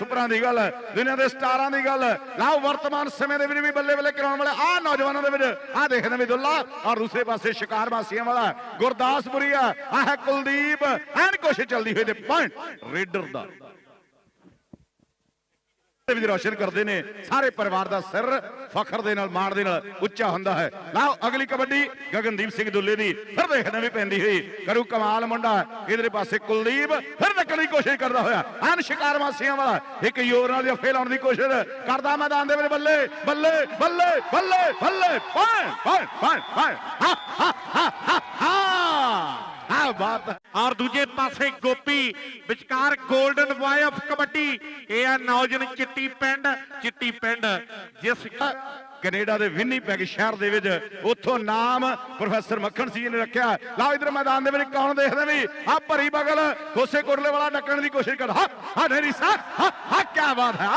ਸੁਪਰਾਂ ਦੀ ਗੱਲ ਦੁਨੀਆ ਦੇ ਸਟਾਰਾਂ ਦੀ ਗੱਲ ਲਾਓ ਵਰਤਮਾਨ ਸਮੇਂ ਦੇ ਵਿੱਚ ਵੀ ਬੱਲੇ ਬੱਲੇ ਕਰਾਉਣ ਵਾਲੇ ਆ ਨੌਜਵਾਨਾਂ ਦੇ ਵਿੱਚ ਆ ਦੇਖਦੇ ਵੀ ਦੁੱਲਾ ਔਰ ਦੂਸਰੇ ਪਾਸੇ ਸ਼ਿਕਾਰ ਵਾਸੀਆਂ ਵਾਲਾ ਗੁਰਦਾਸਪੁਰੀ ਆ ਆ ਹੈ ਕੁਲਦੀਪ, ਐਨ ਕੋਸ਼ਿਸ਼ ਚੱਲਦੀ ਹੋਈ ਤੇ ਪੁਆਇੰਟ ਰੇਡਰ ਦਾ। ਦੇ ਰੋਸ਼ਨ ਕਰਦੇ ਨੇ ਸਾਰੇ ਪਰਿਵਾਰ ਦਾ ਸਿਰ ਫਖਰ ਦੇ ਨਾਲ ਮਾਣ ਦੇ ਨਾਲ ਉੱਚਾ ਹੁੰਦਾ ਹੈ ਲਓ ਅਗਲੀ ਕਬੱਡੀ ਗਗਨਦੀਪ ਸਿੰਘ ਦੁੱਲੇ ਦੀ ਫਿਰ ਦੇਖਣਾ ਵੀ ਪੈਂਦੀ ਹੋਈ ਕਰੂ ਕਮਾਲ ਮੁੰਡਾ ਇਧਰੇ ਪਾਸੇ ਕੁਲਦੀਪ ਫਿਰ ਨਿਕਲਣ ਦੀ ਕੋਸ਼ਿਸ਼ ਕਰਦਾ ਹੋਇਆ ਐਨ ਸ਼ਿਕਾਰ ਵਾਸੀਆਂ ਵਾਲਾ ਇੱਕ ਯੋਰ ਨਾਲ ਜਫੇ ਲਾਉਣ ਦੀ ਕੋਸ਼ਿਸ਼ ਕਰਦਾ ਮੈਦਾਨ ਦੇ ਵਿੱਚ ਬੱਲੇ ਬੱਲੇ ਬੱਲੇ ਬੱਲੇ ਬੱਲੇ ਪਾਣ ਪਾਣ ਪਾਣ ਪਾਣ ਹਾ ਬਾਤ ਹੈ ਔਰ ਦੂਜੇ ਪਾਸੇ ਗੋਪੀ, ਵਿਚਕਾਰ 골ਡਨ ਬॉय ਆਫ ਕਬੱਡੀ, ਇਹ ਆ ਨੌਜਵਾਨ ਚਿੱਟੀ ਪਿੰਡ ਚਿੱਟੀ ਪਿੰਡ, ਜਿਸ ਕੈਨੇਡਾ ਦੇ ਵਿਨੀਪੈਗ ਸ਼ਹਿਰ ਦੇ ਵਿੱਚ ਉੱਥੋਂ ਨਾਮ ਪ੍ਰੋਫੈਸਰ ਮੱਖਣ ਸਿੰਘ ਜੀ ਨੇ ਰੱਖਿਆ। ਲਓ ਇਧਰ ਮੈਦਾਨ ਦੇ ਵਿੱਚ ਕੌਣ ਦੇਖਦੇ ਵੀ ਆ ਭਰੀ ਬਗਲ, ਕੋਸੇ ਕੋਟਲੇ ਵਾਲਾ ਡੱਕਣ ਦੀ ਕੋਸ਼ਿਸ਼ ਕਰਦਾ ਹਾਂ ਨਹੀਂ ਸਾ, ਹਾਂ ਕੀ ਬਾਤ ਹੈ।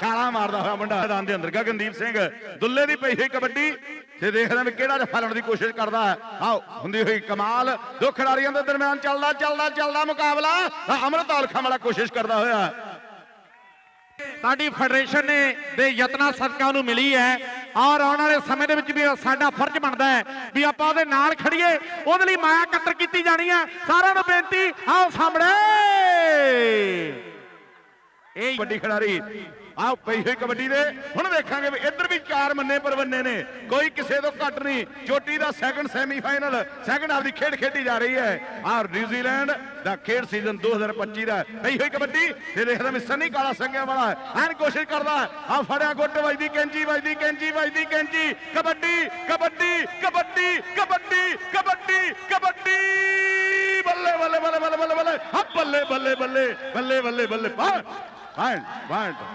ਛਾਲਾ ਮਾਰਦਾ ਹੋਇਆ ਮੁੰਡਾ ਮੈਦਾਨ ਦੇ ਅੰਦਰ। ਗਗਨਦੀਪ ਸਿੰਘ, ਦੁੱਲੇ ਦੀ ਪਈ ਹੋਈ ਕਬੱਡੀ। ਤੇ ਦੇਖਦੇ ਵੀ ਕਿਹੜਾ ਜਫਾ ਦੀ ਕੋਸ਼ਿਸ਼ ਕਰਦਾ ਹੈ। ਆਓ, ਹੁੰਦੀ ਹੋਈ ਕਮਾਲ। ਦੋ ਖਿਡਾਰੀਆਂ ਦੇ ਦਰਮਿਆਨ ਚੱਲਦਾ ਚੱਲਦਾ ਚੱਲਦਾ ਮੁਕਾਬਲਾ। ਆਹ ਅੰਮ੍ਰਿਤਪਾਲ ਖਾਂ ਵਾਲਾ ਕੋਸ਼ਿਸ਼ ਕਰਦਾ ਹੋਇਆ। ਸਾਡੀ ਫੈਡਰੇਸ਼ਨ ਨੇ ਦੇ ਯਤਨਾਂ ਸਦਕਾ ਨੂੰ ਮਿਲੀ ਹੈ। ਔਰ ਆਉਣ ਵਾਲੇ ਸਮੇਂ ਦੇ ਵਿੱਚ ਵੀ ਸਾਡਾ ਫਰਜ਼ ਬਣਦਾ ਹੈ ਵੀ ਆਪਾਂ ਉਹਦੇ ਨਾਲ ਖੜੀਏ। ਉਹਦੇ ਲਈ ਮਾਇਆ ਇਕੱਤਰ ਕੀਤੀ ਜਾਣੀ ਹੈ। ਸਾਰਿਆਂ ਨੂੰ ਬੇਨਤੀ, ਆਓ ਸਾਹਮਣੇ। ਵੱਡੀ ਖਿਡਾਰੀ। ਆਹ ਪਈ ਹੋਈ ਕਬੱਡੀ ਦੇ। ਹੁਣ ਵੇਖਾਂਗੇ ਵੀ ਇੱਧਰ ਵੀ ਚਾਰ ਮੰਨੇ ਪਰਵੰਨੇ ਨੇ। ਕੋਈ ਕਿਸੇ ਤੋਂ ਘੱਟ ਨਹੀਂ। ਚੋਟੀ ਦਾ ਸੈਕੰਡ ਸੈਮੀਫਾਈਨਲ ਸੈਕੰਡ ਹਾਫ ਦੀ ਖੇਡ ਖੇਡੀ ਜਾ ਰਹੀ ਹੈ। ਆਹ ਨਿਊਜ਼ੀਲੈਂਡ ਦਾ ਖੇਡ ਸੀਜ਼ਨ 2025 ਦਾ। ਪਈ ਹੋਈ ਕਬੱਡੀ ਤੇ ਦੇਖਦਾ ਵੀ ਸੰਨੀ ਕਾਲਾ ਸੰਗਿਆ ਵਾਲਾ ਐਨ ਕੋਸ਼ਿਸ਼ ਕਰਦਾ ਆ ਫੜਿਆ ਗੁੱਟ ਵੱਜਦੀ ਕੈਂਚੀ ਵੱਜਦੀ ਕੈਂਚੀ ਵੱਜਦੀ ਕੈਂਚੀ। ਕਬੱਡੀ ਕਬੱਡੀ ਕਬੱਡੀ ਕਬੱਡੀ ਕਬੱਡੀ ਕਬੱਡੀ। ਬੱਲੇ ਬੱਲੇ ਬੱਲੇ ਬੱਲੇ ਬੱਲੇ ਬੱਲੇ। ਬੱਲੇ ਬੱਲੇ ਬੱਲੇ ਬੱਲੇ ਬੱਲੇ ਬੱਲੇ। Guarda, guarda. Então.